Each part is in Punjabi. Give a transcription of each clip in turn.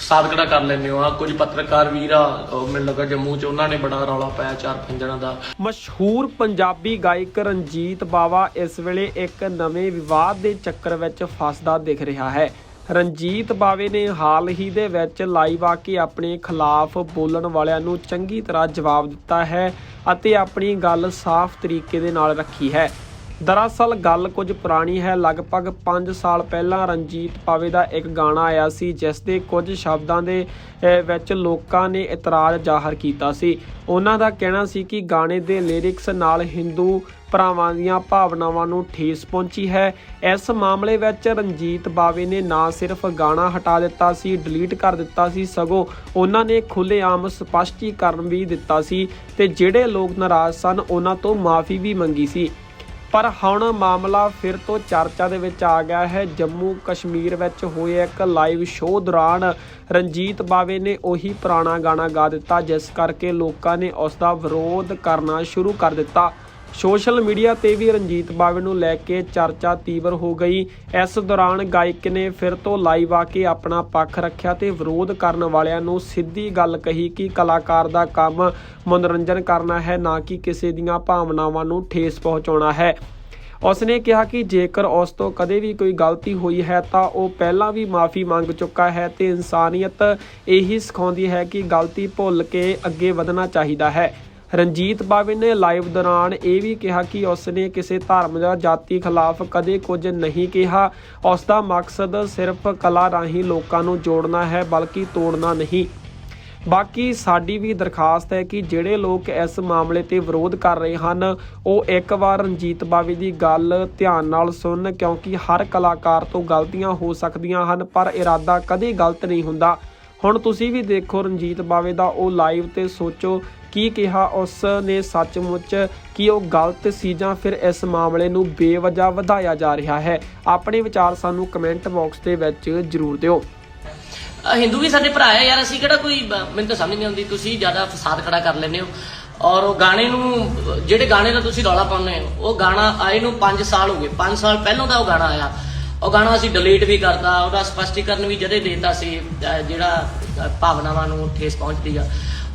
ਸਾਦਕੜਾ ਕਰ ਲੈਂਦੇ ਹੋ। ਆ ਕੁਝ ਪੱਤਰਕਾਰ ਵੀਰ ਆ, ਉਹ ਮੈਨੂੰ ਲੱਗਾ ਜੰਮੂ ਚ ਉਹਨਾਂ ਨੇ ਬੜਾ ਰੌਲਾ ਪਾਇਆ ਚਾਰ ਪੰਜ ਜਣਾਂ ਦਾ। ਮਸ਼ਹੂਰ ਪੰਜਾਬੀ ਗਾਇਕ ਰਣਜੀਤ ਬਾਵਾ ਇਸ ਵੇਲੇ ਇੱਕ ਨਵੇਂ ਵਿਵਾਦ ਦੇ ਚੱਕਰ ਵਿੱਚ ਫਸਦਾ ਦਿਖ ਰਿਹਾ ਹੈ। ਰਣਜੀਤ ਬਾਵੇ ਨੇ ਹਾਲ ਹੀ ਦੇ ਵਿੱਚ ਲਾਈਵ ਆ ਕੇ ਆਪਣੇ ਖਿਲਾਫ ਬੋਲਣ ਵਾਲਿਆਂ ਨੂੰ ਚੰਗੀ ਤਰ੍ਹਾਂ ਜਵਾਬ ਦਿੱਤਾ ਹੈ ਅਤੇ ਆਪਣੀ ਗੱਲ ਸਾਫ਼ ਤਰੀਕੇ ਦੇ ਨਾਲ ਰੱਖੀ ਹੈ। ਦਰਅਸਲ ਗੱਲ ਕੁਝ ਪੁਰਾਣੀ ਹੈ। ਲਗਭਗ 5 ਸਾਲ ਪਹਿਲਾਂ ਰਣਜੀਤ ਪਾਵੇ ਦਾ ਇੱਕ ਗਾਣਾ ਆਇਆ ਸੀ, ਜਿਸ ਦੇ ਕੁਝ ਸ਼ਬਦਾਂ ਦੇ ਵਿੱਚ ਲੋਕਾਂ ਨੇ ਇਤਰਾਜ਼ ਜ਼ਾਹਰ ਕੀਤਾ ਸੀ। ਉਹਨਾਂ ਦਾ ਕਹਿਣਾ ਸੀ ਕਿ ਗਾਣੇ ਦੇ ਲਿਰਿਕਸ ਨਾਲ ਹਿੰਦੂ ਭਰਾਵਾਂ ਦੀਆਂ ਭਾਵਨਾਵਾਂ ਨੂੰ ਠੇਸ ਪਹੁੰਚੀ ਹੈ। ਇਸ ਮਾਮਲੇ ਵਿੱਚ ਰਣਜੀਤ ਬਾਵੇ ਨੇ ਨਾ ਸਿਰਫ ਗਾਣਾ ਹਟਾ ਦਿੱਤਾ ਸੀ ਡਿਲੀਟ ਕਰ ਦਿੱਤਾ ਸੀ, ਸਗੋਂ ਉਹਨਾਂ ਨੇ ਖੁੱਲੇਆਮ ਸਪਸ਼ਟੀਕਰਨ ਵੀ ਦਿੱਤਾ ਸੀ ਤੇ ਜਿਹੜੇ ਲੋਕ ਨਾਰਾਜ਼ ਸਨ, ਉਹਨਾਂ ਤੋਂ ਮਾਫੀ ਵੀ ਮੰਗੀ ਸੀ। ਪਰ ਹੁਣ ਮਾਮਲਾ ਫਿਰ ਤੋਂ ਚਰਚਾ ਦੇ ਵਿੱਚ ਆ ਗਿਆ ਹੈ। ਜੰਮੂ ਕਸ਼ਮੀਰ ਵਿੱਚ ਹੋਏ ਇੱਕ ਲਾਈਵ ਸ਼ੋਅ ਦੌਰਾਨ ਰਣਜੀਤ ਬਾਵੇ ਨੇ ਉਹੀ ਪੁਰਾਣਾ ਗਾਣਾ ਗਾ ਦਿੱਤਾ, ਜਿਸ ਕਰਕੇ ਲੋਕਾਂ ਨੇ ਉਸ ਦਾ ਵਿਰੋਧ ਕਰਨਾ ਸ਼ੁਰੂ ਕਰ ਦਿੱਤਾ। ਸੋਸ਼ਲ ਮੀਡੀਆ ਤੇ ਵੀ ਰਣਜੀਤ ਬਾਵੇ ਨੂੰ ਲੈ ਕੇ ਚਰਚਾ ਤੀਵਰ ਹੋ ਗਈ। ਇਸ ਦੌਰਾਨ ਗਾਇਕ ਨੇ ਫਿਰ ਤੋਂ ਲਾਈਵ ਆ ਕੇ ਆਪਣਾ ਪੱਖ ਰੱਖਿਆ ਤੇ ਵਿਰੋਧ ਕਰਨ ਵਾਲਿਆਂ ਨੂੰ ਸਿੱਧੀ ਗੱਲ ਕਹੀ ਕਿ ਕਲਾਕਾਰ ਦਾ ਕੰਮ ਮਨੋਰੰਜਨ ਕਰਨਾ ਹੈ, ਨਾ ਕਿ ਕਿਸੇ ਦੀਆਂ ਭਾਵਨਾਵਾਂ ਨੂੰ ਠੇਸ ਪਹੁੰਚਾਉਣਾ ਹੈ। ਉਸਨੇ ਕਿਹਾ ਕਿ ਜੇਕਰ ਉਸ ਤੋਂ ਕਦੇ ਵੀ ਕੋਈ ਗਲਤੀ ਹੋਈ ਹੈ ਤਾਂ ਉਹ ਪਹਿਲਾਂ ਵੀ ਮਾਫੀ ਮੰਗ ਚੁੱਕਾ ਹੈ ਤੇ ਇਨਸਾਨੀਅਤ ਇਹੀ ਸਿਖਾਉਂਦੀ ਹੈ ਕਿ ਗਲਤੀ ਭੁੱਲ ਕੇ ਅੱਗੇ ਵਧਣਾ ਚਾਹੀਦਾ ਹੈ। ਰਣਜੀਤ ਬਾਵੇ ਨੇ ਲਾਈਵ ਦੌਰਾਨ ਇਹ ਵੀ ਕਿਹਾ ਕਿ ਉਸਨੇ ਕਿਸੇ ਧਰਮ ਜਾਂ ਜਾਤੀ ਖਿਲਾਫ ਕਦੇ ਕੁਝ ਨਹੀਂ ਕਿਹਾ। ਉਸ ਦਾ ਮਕਸਦ ਸਿਰਫ ਕਲਾ ਰਾਹੀਂ ਲੋਕਾਂ ਨੂੰ ਜੋੜਨਾ ਹੈ, ਬਲਕਿ ਤੋੜਨਾ ਨਹੀਂ। ਬਾਕੀ ਸਾਡੀ ਵੀ ਦਰਖਾਸਤ ਹੈ ਕਿ ਜਿਹੜੇ ਲੋਕ ਇਸ ਮਾਮਲੇ ਤੇ ਵਿਰੋਧ ਕਰ ਰਹੇ ਹਨ, ਉਹ ਇੱਕ ਵਾਰ ਰਣਜੀਤ ਬਾਵੇ ਦੀ ਗੱਲ ਧਿਆਨ ਨਾਲ ਸੁਣਨ ਕਿਉਂਕਿ ਹਰ ਕਲਾਕਾਰ ਤੋਂ ਗਲਤੀਆਂ ਹੋ ਸਕਦੀਆਂ ਹਨ, ਪਰ ਇਰਾਦਾ ਕਦੇ ਗਲਤ ਨਹੀਂ ਹੁੰਦਾ। ਹੁਣ ਤੁਸੀਂ ਵੀ ਦੇਖੋ ਰਣਜੀਤ ਬਾਵੇ ਦਾ ਉਹ ਲਾਈਵ ਤੇ ਸੋਚੋ ਕੀ ਕਿਹਾ ਉਸ ਨੇ ਸੱਚਮੁੱਚ ਕਿ ਉਹ ਗਲਤ ਸੀ ਜਾਂ ਫਿਰ ਇਸ ਮਾਮਲੇ ਨੂੰ ਬੇਵਜ੍ਹਾ ਵਧਾਇਆ ਜਾ ਰਿਹਾ ਹੈ? ਆਪਣੇ ਵਿਚਾਰ ਸਾਨੂੰ ਕਮੈਂਟ ਬਾਕਸ ਦੇ ਵਿੱਚ ਜ਼ਰੂਰ ਦਿਓ। ਹਿੰਦੂ ਵੀ ਸਾਡੇ ਭਰਾ ਹੈ ਯਾਰ, ਅਸੀਂ ਕਿਹੜਾ ਕੋਈ, ਮੈਨੂੰ ਤਾਂ ਸਮਝ ਨਹੀਂ ਆਉਂਦੀ, ਤੁਸੀਂ ਜ਼ਿਆਦਾ ਫਸਾਦ ਖੜਾ ਕਰ ਲੈਂਦੇ ਹੋ। ਔਰ ਉਹ ਗਾਣੇ ਨੂੰ, ਜਿਹੜੇ ਗਾਣੇ ਦਾ ਤੁਸੀਂ ਰੌਲਾ ਪਾਉਂਦੇ ਹੋ, ਉਹ ਗਾਣਾ ਆਏ ਨੂੰ 5 ਸਾਲ ਹੋ ਗਏ। 5 ਸਾਲ ਪਹਿਲਾਂ ਦਾ ਉਹ ਗਾਣਾ ਆਇਆ। ਉਹ ਗਾਣਾ ਅਸੀਂ ਡਿਲੀਟ ਵੀ ਕਰਤਾ, ਉਹਦਾ ਸਪਸ਼ਟੀਕਰਨ ਵੀ ਜਦੇ ਦੇਤਾ ਸੀ ਜਿਹੜਾ ਭਾਵਨਾਵਾਂ ਨੂੰ ਠੇਸ ਪਹੁੰਚਦੀ ਆ।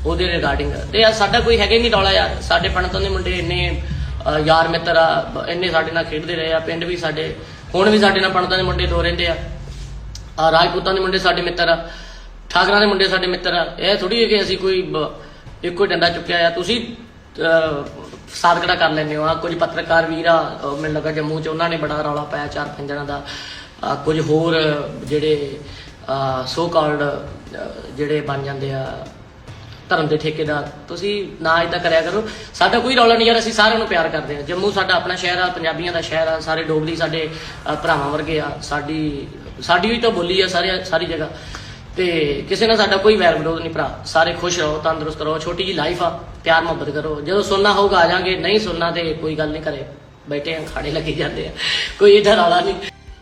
ਉਹਦੇ ਰਿਗਾਰਡਿੰਗ ਤੇ ਯਾਰ ਸਾਡਾ ਕੋਈ ਹੈਗਾ ਹੀ ਨਹੀਂ ਰੌਲਾ ਯਾਰ। ਸਾਡੇ ਪੰਡਤਾਂ ਦੇ ਮੁੰਡੇ ਇੰਨੇ ਅ, ਯਾਰ ਮਿੱਤਰ ਆ ਇੰਨੇ ਸਾਡੇ ਨਾਲ ਖੇਡਦੇ ਰਹੇ ਆ। ਪਿੰਡ ਵੀ ਸਾਡੇ ਹੁਣ ਵੀ ਸਾਡੇ ਨਾਲ ਪੰਡਤਾਂ ਦੇ ਮੁੰਡੇ ਦੋ ਰਹਿੰਦੇ ਆ। ਆ ਰਾਜਪੂਤਾਂ ਦੇ ਮੁੰਡੇ ਸਾਡੇ ਮਿੱਤਰ ਆ। ਠਾਕਰਾਂ ਦੇ ਮੁੰਡੇ ਸਾਡੇ ਮਿੱਤਰ ਆ। ਇਹ ਥੋੜੀ ਹੈ ਕਿ ਅਸੀਂ ਕੋਈ ਬ- ਇੱਕੋ ਹੀ ਡੰਡਾ ਚੁੱਕਿਆ ਆ। ਤੁਸੀਂ ਸਾਦਕੜਾ ਕਰ ਲੈਂਦੇ ਹੋ। ਆ ਕੁਝ ਪੱਤਰਕਾਰ ਵੀਰ ਆ ਉਹ ਮੈਨੂੰ ਲੱਗਾ ਜੰਮੂ ਚ ਉਹਨਾਂ ਨੇ ਬੜਾ ਰੌਲਾ ਪਾਇਆ ਚਾਰ ਪੰਜ ਜਣਾਂ ਦਾ। ਆ, ਕੁਝ ਹੋਰ ਜਿਹੜੇ ਸੋ ਕਾਲਡ ਜਿਹੜੇ ਬਣ ਜਾਂਦੇ ਆ। ਧਰਮ ਦੇ ਠੇਕੇਦਾਰ। ਤੁਸੀਂ ਨਾ ਇਦਾਂ ਕਰਿਆ ਕਰੋ। ਸਾਡਾ ਕੋਈ ਰੌਲਾ ਨਹੀਂ ਯਾਰ, ਅਸੀਂ ਸਾਰਿਆਂ ਨੂੰ ਪਿਆਰ ਕਰਦੇ ਹਾਂ। ਜੰਮੂ ਸਾਡਾ ਆਪਣਾ ਸ਼ਹਿਰ ਆ, ਪੰਜਾਬੀਆਂ ਦਾ ਸ਼ਹਿਰ ਆ, ਸਾਰੇ ਡੋਗਰੀ ਸਾਡੇ ਭਰਾਵਾਂ ਵਰਗੇ ਆ। ਸਾਡੀ ਸਾਡੀ ਵੀ ਤਾਂ ਬੋਲੀ ਆ ਸਾਰੇ, ਸਾਰੀ ਜਗ੍ਹਾ। ਤੇ ਕਿਸੇ ਨਾਲ ਸਾਡਾ ਕੋਈ ਵੈਰ ਵਿਰੋਧ ਨਹੀਂ ਭਰਾ। ਸਾਰੇ ਖੁਸ਼ ਰਹੋ, ਤੰਦਰੁਸਤ ਰਹੋ। ਛੋਟੀ ਜੀ ਲਾਈਫ ਆ, ਪਿਆਰ ਮੁਹੱਬਤ ਕਰੋ। ਜਦੋਂ ਸੁਣਨਾ ਹੋਊਗਾ, ਆ ਜਾਾਂਗੇ। ਨਹੀਂ ਸੁਣਨਾ ਤੇ ਕੋਈ ਗੱਲ ਨਹੀਂ ਕਰੇ ਬੈਠੇ ਆ ਖਾੜੇ ਲੱਗੇ ਜਾਂਦੇ ਆ। ਕੋਈ ਇਹਦਾ ਰੌਲਾ ਨਹੀਂ।